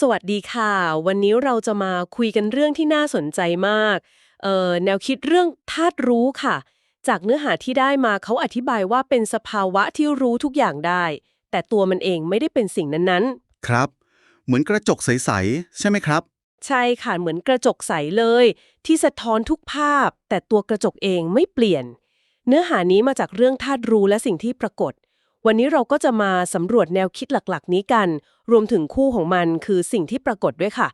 สวัสดีค่ะ วันนี้เราจะมาคุยกันเรื่องที่น่าสนใจมากเอ่อแนวคิดเรื่องธาตุรู้ค่ะ จากเนื้อหาที่ได้มาเขาอธิบายว่าเป็นสภาวะที่รู้ทุกอย่างได้ แต่ตัวมันเองไม่ได้เป็นสิ่งนั้นครับ เหมือนกระจกใส ๆ ใช่ไหมครับๆใช่ค่ะ เหมือนกระจกใสเลย ที่สะท้อนทุกภาพ แต่ตัวกระจกเองไม่เปลี่ยน เนื้อหานี้มาจากเรื่องธาตุรู้และสิ่งที่ปรากฏ วันนี้เราก็จะมาสำรวจแนวคิดหลักๆ นี้กัน รวมถึงคู่ของมันคือสิ่งที่ปรากฏด้วยค่ะ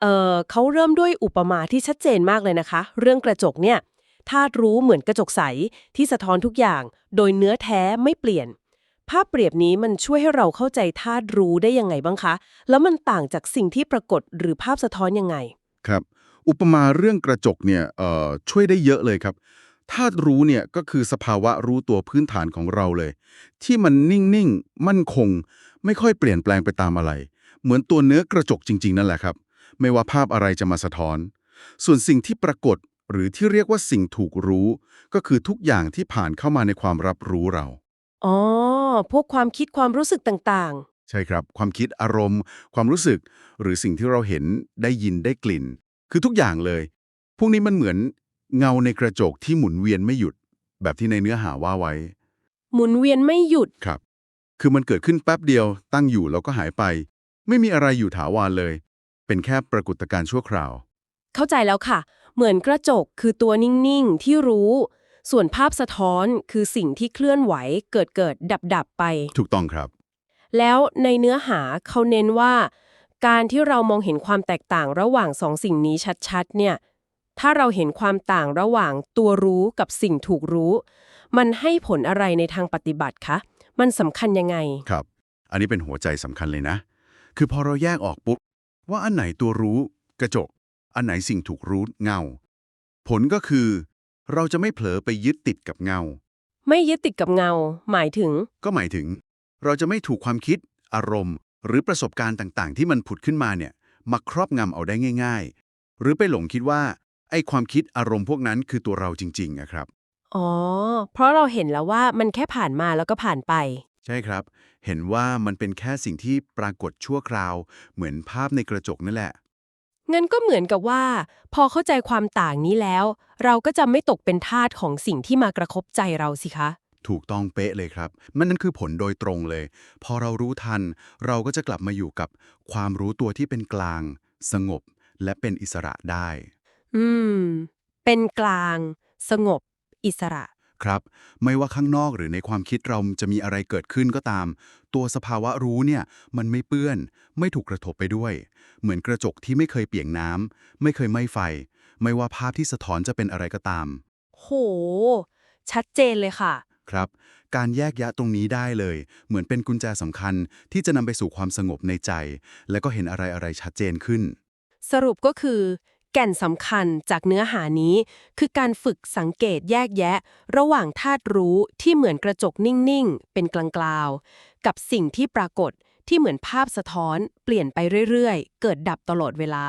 เเขาเริ่มด้วยอุปมาที่ชัดเจนมากเลยนะคะ เรื่องกระจกเนี่ยธาตุรู้เหมือนกระจกใสที่สะท้อนทุกอย่าง โดยเนื้อแท้ไม่เปลี่ยน ภาพเปรียบนี้มันช่วยให้เราเข้าใจธาตุรู้ได้ยังไงบ้างคะ แล้วมันต่างจากสิ่งที่ปรากฏหรือภาพสะท้อนยังไง ครับ อุปมาเรื่องกระจกเนี่ยช่วยได้เยอะเลยครับ ธาตุรู้เนี่ยก็คือสภาวะรู้ตัวพื้นฐานของเราเลย ที่มันนิ่งๆ มั่นคง ไม่ค่อยเปลี่ยนแปลงไปตามอะไร เหมือนตัวเนื้อกระจกจริง ๆ นั่นแหละครับ ไม่ว่าภาพอะไรจะมาสะท้อน ส่วนสิ่งที่ปรากฏหรือที่เรียกว่าสิ่งถูกรู้ ก็คือทุกอย่างที่ผ่านเข้ามาในความรับรู้เรา อ๋อ พวกความคิดความรู้สึกต่างใช่ครับ ความคิดอารมณ์ ความรู้สึก หรือสิ่งที่เราเห็นได้ยินได้กลิ่น คือทุกอย่างเลย พวกนี้มันเหมือน เงาในกระจกที่หมุนเวียนไม่หยุด แบบที่ในเนื้อหาว่าไว้ๆหมุนเวียนไม่หยุด ครับ คือมันเกิดขึ้นแป๊บเดียว ตั้งอยู่แล้วก็หายไป ไม่มีอะไรอยู่ถาวรเลย เป็นแค่ปรากฏการณ์ชั่วคราว เข้าใจแล้วค่ะ เหมือนกระจกคือตัวนิ่งๆ ที่รู้ ส่วนภาพสะท้อนคือสิ่งที่เคลื่อนไหว เกิดเกิดดับดับๆไป ถูกต้องครับ แล้วในเนื้อหาเขาเน้นว่า การที่เรามองเห็นความแตกต่างระหว่างสองสิ่งนี้ชัดๆ เนี่ย ถ้าเราเห็นความต่างระหว่างตัวรู้กับสิ่งถูกรู้ มันให้ผลอะไรในทางปฏิบัติคะ มันสำคัญยังไง ครับ อันนี้เป็นหัวใจสำคัญเลยนะ คือพอเราแยกออกปุ๊บ ว่าอันไหนตัวรู้ กระจก อันไหนสิ่งถูกรู้เงา ผลก็คือ เราจะไม่เผลอไปยึดติดกับเงา ไม่ยึดติดกับเงา หมายถึง ก็หมายถึง เราจะไม่ถูกความคิด อารมณ์ หรือประสบการณ์ต่างๆ ที่มันผุดขึ้นมาเนี่ยมาครอบงำเอาได้ง่าย ๆ หรือไปหลงคิดว่า ไอ้ความคิดอารมณ์พวกนั้นคือตัวเราจริงๆนะครับ อ๋อ เพราะเราเห็นแล้วว่ามันแค่ผ่านมาแล้วก็ผ่านไป ใช่ครับ เห็นว่ามันเป็นแค่สิ่งที่ปรากฏชั่วคราว เหมือนภาพในกระจกนั่นแหละ งั้นก็เหมือนกับว่า พอเข้าใจความต่างนี้แล้ว เราก็จะไม่ตกเป็นทาสของสิ่งที่มากระทบใจเราสิคะ ถูกต้องเป๊ะเลยครับ มันนั่นคือผลโดยตรงเลย พอเรารู้ทัน เราก็จะกลับมาอยู่กับความรู้ตัวที่เป็นกลาง สงบ และเป็นอิสระได้ อืม เป็นกลาง สงบ อิสระ ครับ ไม่ว่าข้างนอกหรือในความคิดเราจะมีอะไรเกิดขึ้นก็ตาม ตัวสภาวะรู้เนี่ย มันไม่เปื้อน ไม่ถูกกระทบไปด้วย เหมือนกระจกที่ไม่เคยเปียกน้ำไม่เคยไหม้ไฟ ไม่ว่าภาพที่สะท้อนจะเป็นอะไรก็ตาม โห ชัดเจนเลยค่ะ ครับ การแยกแยะตรงนี้ได้เลย เหมือนเป็นกุญแจสำคัญที่จะนำไปสู่ความสงบในใจ และก็เห็นอะไรอะไรชัดเจนขึ้น สรุปก็คือ แก่นสำคัญจากเนื้อหานี้ คือการฝึกสังเกตแยกแยะ ระหว่างธาตุรู้ที่เหมือนกระจกนิ่ง ๆ เป็นกลางๆ กับสิ่งที่ปรากฏที่เหมือนภาพสะท้อน เปลี่ยนไปเรื่อย ๆ เกิดดับตลอดเวลา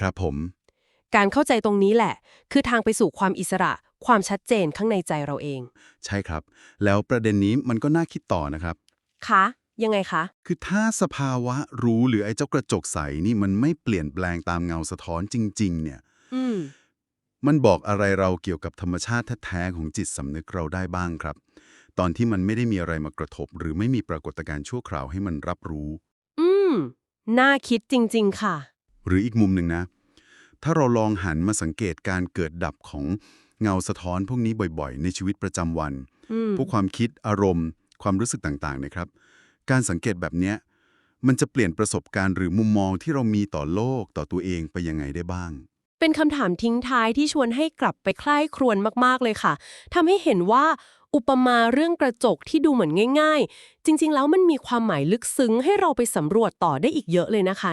ครับผม การเข้าใจตรงนี้แหละ คือทางไปสู่ความอิสระ ความชัดเจนข้างในใจเราเอง ใช่ครับ แล้วประเด็นนี้มันก็น่าคิดต่อนะครับ คะ ยังไงคะ คือถ้าสภาวะรู้หรือไอ้เจ้ากระจกใสนี่มันไม่เปลี่ยนแปลงตามเงาสะท้อนจริง ๆ เนี่ย อืม มันบอกอะไรเราเกี่ยวกับธรรมชาติแท้ๆของจิตสำนึกเราได้บ้างครับ ตอนที่มันไม่ได้มีอะไรมากระทบ หรือไม่มีปรากฏการณ์ชั่วคราวให้มันรับรู้ อืม น่าคิดจริง ๆ ค่ะ หรืออีกมุมหนึ่งนะ ถ้าเราลองหันมาสังเกตการเกิดดับของเงาสะท้อนพวกนี้บ่อยๆ ในชีวิตประจำวัน อืม พวกความคิดอารมณ์ ความรู้สึกต่างๆ นะครับ การสังเกตแบบเนี้ยมันจะเปลี่ยนประสบการณ์หรือมุมมองที่เรามีต่อโลกต่อตัวเองไปยังไงได้บ้าง เป็นคำถามทิ้งท้ายที่ชวนให้กลับไปคล้ายครวนมากๆเลยค่ะทำให้เห็นว่าอุปมาเรื่องกระจกที่ดูเหมือนง่าย ๆ จริง ๆ แล้วมันมีความหมายลึกซึ้งให้เราไปสำรวจต่อได้อีกเยอะเลยนะคะ